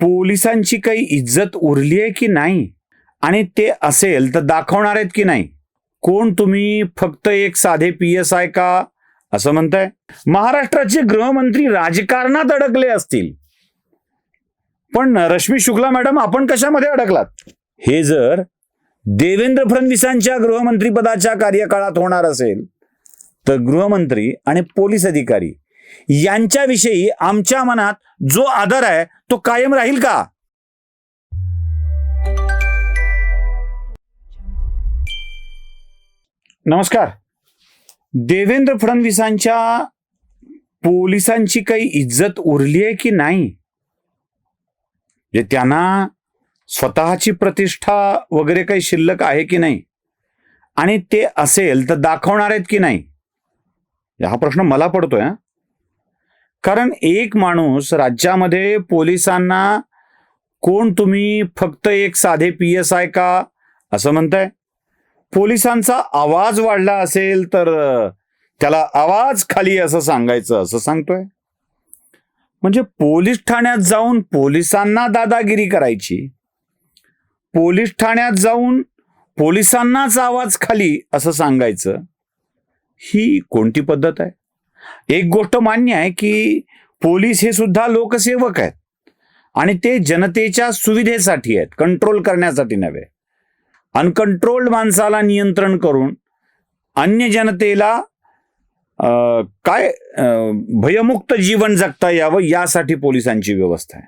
पोलिसांची काही इज्जत उरली आहे की नाही? आणि ते असेल तर दाखवणार आहेत की नाही? कोण तुम्ही? फक्त एक साधे पी एस आय का? असं म्हणताय? महाराष्ट्राचे गृहमंत्री राजकारणात अडकले असतील. पण रश्मी शुक्ला मॅडम आपण कशामध्ये अडकलात? हे जर देवेंद्र फडणवीसांच्या गृहमंत्रीपदाच्या कार्यकाळात होणार असेल तर गृहमंत्री आणि पोलीस अधिकारी यांच्याविषयी आमच्या मनात जो आदर आहे तो कायम राहील का? नमस्कार. देवेंद्र फडणवीसांच्या पोलिसांची काही इज्जत उरली आहे की नाही? जे त्यांना स्वतःची प्रतिष्ठा वगैरे काही शिल्लक आहे की नाही? आणि ते असेल तर दाखवणार आहेत की नाही? हा प्रश्न मला पडतोय कारण एक माणूस राज्यामध्ये पोलिसांना कोण तुम्ही फक्त एक साधे पी एस आय का? असं म्हणताय. पोलिसांचा आवाज वाढला असेल तर त्याला आवाज खाली असं सांगायचं असं सांगतोय. म्हणजे पोलीस ठाण्यात जाऊन पोलिसांना दादागिरी करायची. पोलीस ठाण्यात जाऊन पोलिसांनाच आवाज खाली असं सांगायचं. ही कोणती पद्धत आहे? एक गोष्ट मान्य आहे की पोलीस हे सुद्धा लोकसेवक आहेत. आणि ते जनतेच्या सुविधेसाठी आहेत कंट्रोल करण्यासाठी नव्हे. अनकंट्रोल्ड माणसाला नियंत्रण करून अन्य जनतेला काय भयमुक्त जीवन जगता यावं यासाठी पोलिसांची व्यवस्था आहे.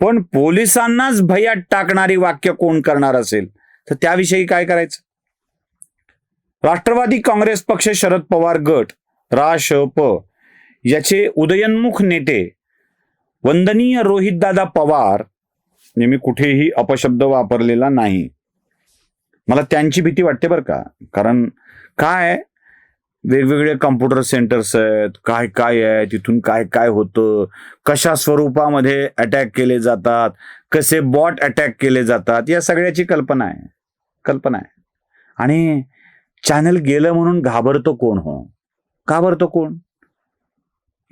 पण पोलिसांनाच भयात टाकणारी वाक्य कोण करणार असेल तर त्याविषयी काय करायचं? राष्ट्रवादी काँग्रेस पक्ष शरद पवार गट रा श प याचे उदयनमुख नेते वंदनीय रोहितदादा पवार नेहमी मी कुठेही अपशब्द वापरलेला नाही. मला त्यांची भीती वाटते बरं का. कारण काय वेगवेगळे कम्प्युटर सेंटर्स आहेत. काय काय आहे? तिथून काय काय होतं? कशा स्वरूपामध्ये अटॅक केले जातात? कसे बॉट अटॅक केले जातात? या सगळ्याची कल्पना आहे. कल्पना आहे. आणि चॅनल गेलं म्हणून घाबरतो कोण हो? घाबरतो कोण?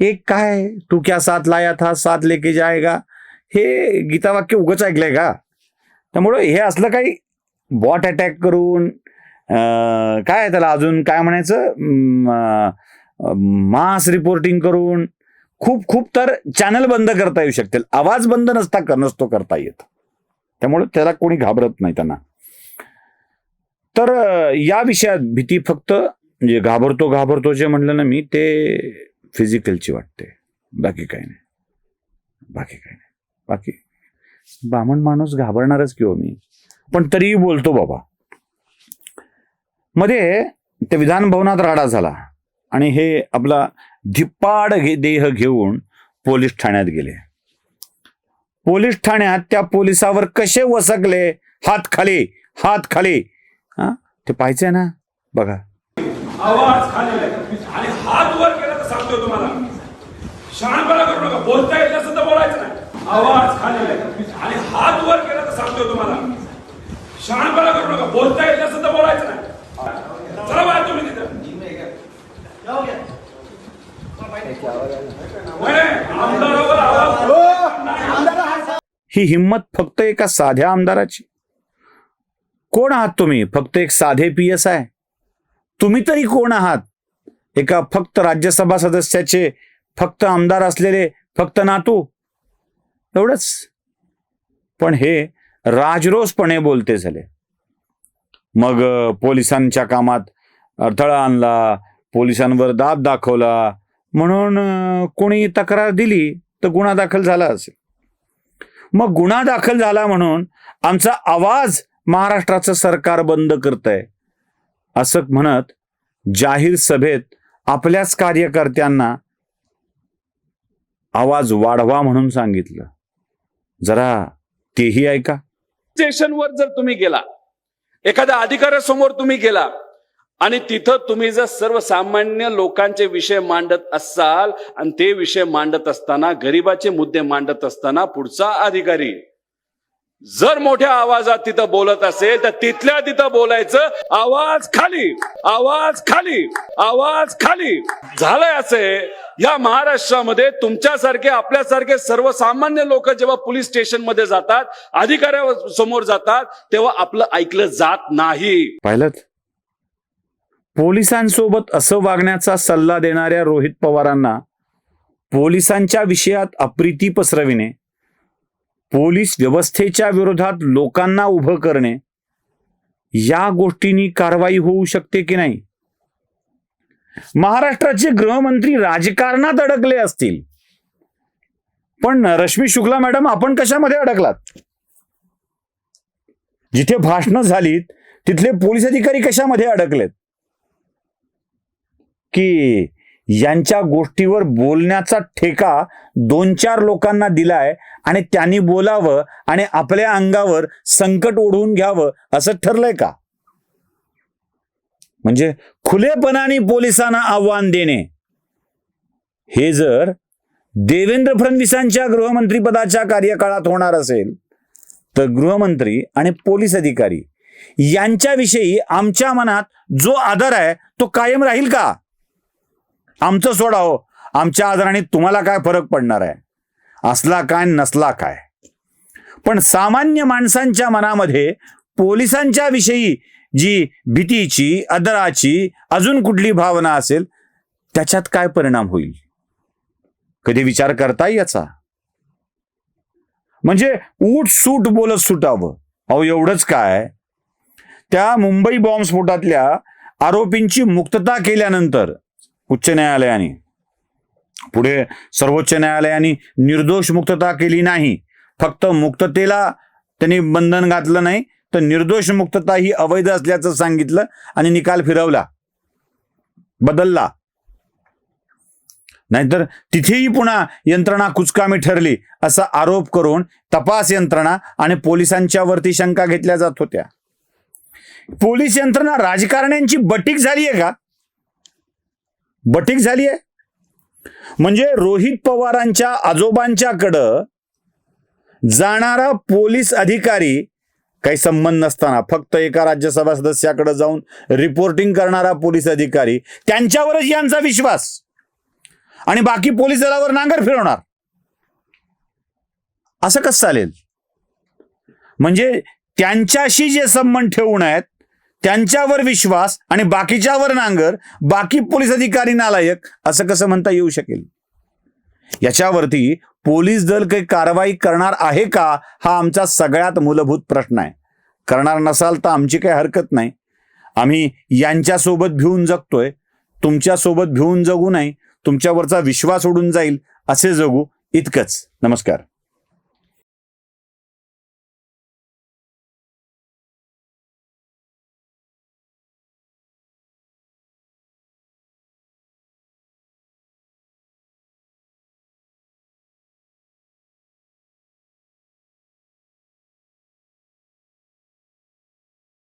एक काय तू क्या साथ लाया था साथ लेके जायगा हे गीतावाक्य उगच ऐकलंय का? त्यामुळं हे असलं काही बॉट अटॅक करून काय त्याला अजून? काय म्हणायचं? मास रिपोर्टिंग करून खूप खूप तर चॅनल बंद करता येऊ शकतील. आवाज बंद नसता कर- नसतो करता येत. त्यामुळे त्याला कोणी घाबरत नाही त्यांना. तर या विषयात भीती फक्त म्हणजे घाबरतो घाबरतो जे म्हणलं ना मी ते फिजिकलची वाटते. बाकी काही नाही. बाकी काही नाही. बाकी बामण माणूस घाबरणारच किंवा हो मी? पण तरीही बोलतो बाबा. मध्ये ते विधान भवनात राडा झाला आणि हे आपला धिप्पाड घे देह घेऊन पोलीस ठाण्यात गेले. पोलीस ठाण्यात त्या पोलिसावर कसे वसकले हात खाली हात खाली. हा? ते पाहायचंय ना? बघा. आवाज खाली आणि हात वर केला तर सांगतोय तुम्हाला. शहाणपणा करू नका. बोलता येत नसेल तर बोलायचं नाही. आवाज खाली आणि हात वर केला तर सांगतोय तुम्हाला. शहाणपणा करू नका. बोलता येत नसेल तर बोलायचं नाही. चला बाहेर तुम्ही तिथं. ही हिंमत फक्त एका साध्या आमदाराची. कोण आहात तुम्ही? फक्त एक साधे पी एस आय तुम्ही तरी कोण आहात? एका फक्त राज्यसभा सदस्याचे फक्त आमदार असलेले फक्त नातू? एवढंच. पण हे राजरोसपणे बोलते झाले. मग पोलिसांच्या कामात अडथळा आणला पोलिसांवर दाब दाखवला म्हणून कोणी तक्रार दिली तर गुन्हा दाखल झाला असेल. मग गुन्हा दाखल झाला म्हणून आमचा आवाज महाराष्ट्राचं सरकार बंद करतंय. असं म्हणत जाहीर सभेत आपल्याच कार्यकर्त्यांना आवाज वाढवा म्हणून सांगितलं. जरा तेही ऐका. स्टेशनवर जर तुम्ही गेला एखाद्या अधिकाऱ्यासमोर तुम्ही गेला आणि तिथं तुम्ही जर सर्वसामान्य लोकांचे विषय मांडत असाल आणि ते विषय मांडत असताना गरिबाचे मुद्दे मांडत असताना पुढचा अधिकारी जर मोठ्या आवाजात तिथं बोलत असेल तर तिथल्या तिथं बोलायचं आवाज खाली आवाज खाली आवाज खाली. झालंय असे या महाराष्ट्रामध्ये तुमच्यासारखे आपल्यासारखे सर्वसामान्य लोक जेव्हा पोलीस स्टेशनमध्ये जातात अधिकाऱ्या समोर जातात तेव्हा आपलं ऐकलं जात नाही. पाहिलं पोलिसांसोबत असं वागण्याचा सल्ला देणाऱ्या रोहित पवारांना पोलिसांच्या विषयात अप्रिती पसरविणे पोलीस व्यवस्थेच्या विरोधात लोकांना उभं करणे या गोष्टींनी कारवाई होऊ शकते की नाही? महाराष्ट्राचे गृहमंत्री राजकारणात अडकले असतील. पण रश्मी शुक्ला मॅडम आपण कशामध्ये अडकलात? जिथे भाषणं झालीत तिथले पोलीस अधिकारी कशामध्ये अडकलेत? की यांच्या गोष्टीवर बोलण्याचा ठेका दोन चार लोकांना दिलाय आणि त्यांनी बोलावं आणि आपल्या अंगावर संकट ओढवून घ्यावं असं ठरलंय का? म्हणजे खुलेपणाने पोलिसांना आव्हान देणे. हे जर देवेंद्र फडणवीसांच्या गृहमंत्रीपदाच्या कार्यकाळात होणार असेल तर गृहमंत्री आणि पोलीस अधिकारी यांच्याविषयी आमच्या मनात जो आदर आहे तो कायम राहील का? आमचं सोडाव. आमच्या आदराने तुम्हाला काय फरक पडणार आहे? असला काय नसला काय? पण सामान्य माणसांच्या मनामध्ये पोलिसांच्या विषयी जी भीतीची अदराची अजून कुठली भावना असेल त्याच्यात काय परिणाम होईल? कधी विचार करता याचा? म्हणजे ऊट सूट बोलत सुटावं. अहो एवढंच काय? त्या मुंबई बॉम्बस्फोटातल्या आरोपींची मुक्तता केल्यानंतर उच्च न्यायालयाने पुढे सर्वोच्च न्यायालयाने निर्दोष मुक्तता केली नाही. फक्त मुक्ततेला त्यांनी बंधन घातलं नाही तर निर्दोष मुक्तता ही अवैध असल्याचं सांगितलं आणि निकाल फिरवला. बदलला. नाहीतर तिथेही पुन्हा यंत्रणा कुचकामी ठरली असा आरोप करून तपास यंत्रणा आणि पोलिसांच्या वरती शंका घेतल्या जात होत्या. पोलीस यंत्रणा राजकारण्यांची बटीक झाली आहे का? बटीक झाली आहे म्हणजे रोहित पवारांच्या आजोबांच्याकडं जाणारा पोलीस अधिकारी काही संबंध नसताना फक्त एका राज्यसभा सदस्याकडे जाऊन रिपोर्टिंग करणारा पोलीस अधिकारी त्यांच्यावरच यांचा विश्वास. आणि बाकी पोलीस दलावर नांगर फिरवणार. असं कसं चालेल? म्हणजे त्यांच्याशी जे संबंध ठेवून आहेत त्यांच्यावर विश्वास आणि बाकीच्यावर नांगर बाकी पोलीस अधिकारी नालायक असं कसं म्हणता येऊ शकेल? याच्यावरती पोलीस दल काही कारवाई करणार आहे का? हा आमचा सगळ्यात मूलभूत प्रश्न आहे. करणार नसाल तर आमची काही हरकत नाही. आम्ही यांच्यासोबत भिवून जगतोय. तुमच्यासोबत भिवून जगू नाही तुमच्यावरचा विश्वास उडून जाईल. असे जगू इतकंच. नमस्कार.